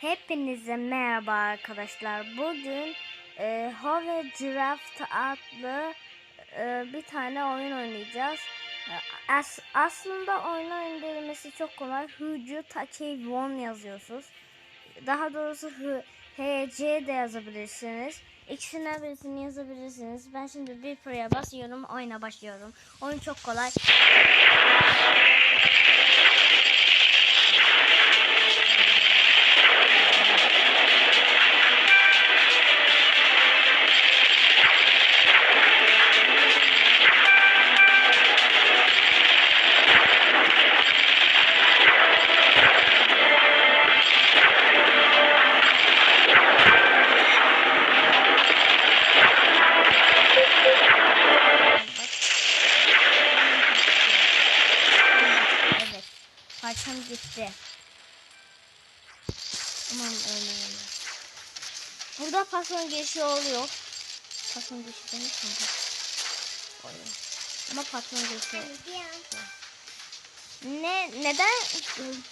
Hepinize merhaba arkadaşlar. Bugün e, Hove Draft adlı e, bir tane oyun oynayacağız. E, As, aslında oyunun indirmesi çok kolay. Hücü Takey Won yazıyorsunuz. Daha doğrusu HC de yazabilirsiniz. İkisinden birisini yazabilirsiniz. Ben şimdi bir buraya basıyorum. Oyuna başlıyorum. Oyun çok kolay. Gitti. Aman öyle öyle. Burada patron girişi oluyor. Patron girişi demiş mi? Oluyor. Ama patron girişi Ne, neden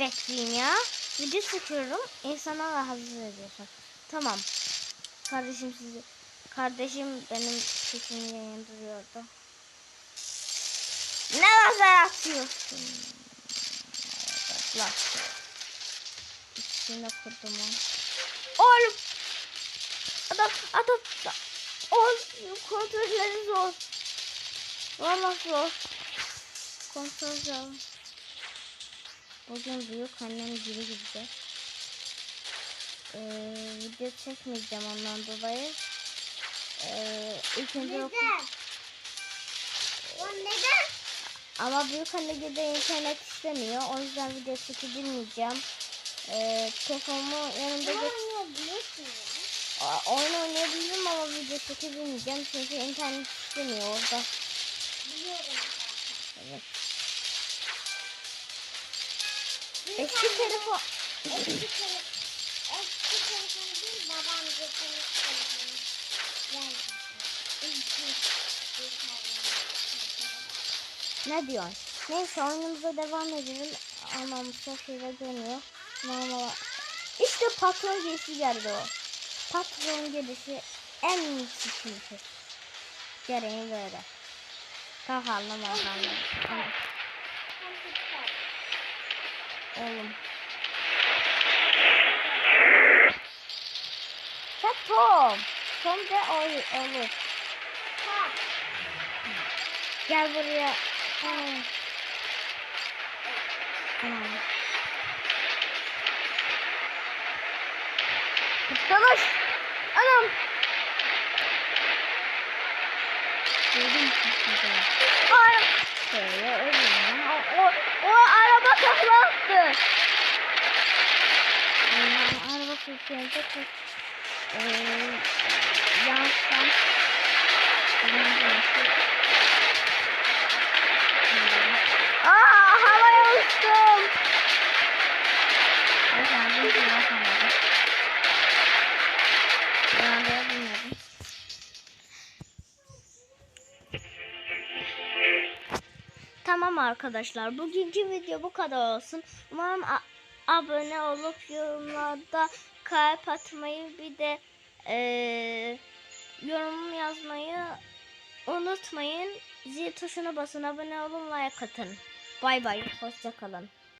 bekleyeyim ya? Video çekiyorum. İnsana rahatsız ediyorsun. Tamam. Kardeşim sizi kardeşim benim sesimi yayındırıyordu. Ne lazer atıyorsun? İkisini de kurdum onu. Oğlum. Adam adam. Oğlum kontrolleri zor. Valla zor. Kontrol zor. Bugün büyük annem geri gidecek. Ee, video çekmeyeceğim ondan dolayı. Ee, ilk önce. Neden? O neden? Ama büyük anne de internet istemiyor. O yüzden video çekebilmeyeceğim. Ee, telefonumu yanımda? Aa, Oyun oynayabilirim ama video çekebilmeyeceğim. Çünkü internet istemiyor orada. Biliyorum Evet. Eski telefon... Eski telefon. Eski telefon değil babam getirmiş telefonu. Bir Ne diyorsun? Neyse oyunumuza devam edelim. Ama Mustafa'yla dönüyor. Normal. İşte patron gelişi geldi o. Patron gelişi en iyisi çünkü. Gereği böyle. Kahallı mahallı. Tamam. Oğlum. Sen Tom. Tom de olur. Gel buraya. Aa. Tamam. Çalış. Anam. Duydun mu? Ay. Şöyle ya. O, o, o araba. Allah'ım araba. Çok eee yansam. Aa havaya uçtum. Neyse Tamam arkadaşlar. Bugünkü video bu kadar olsun. Umarım abone olup yorumlarda kalp atmayı bir de eee yorum yazmayı unutmayın. Zil tuşuna basın, abone olun, like atın. Bay bay, hoşça kalın.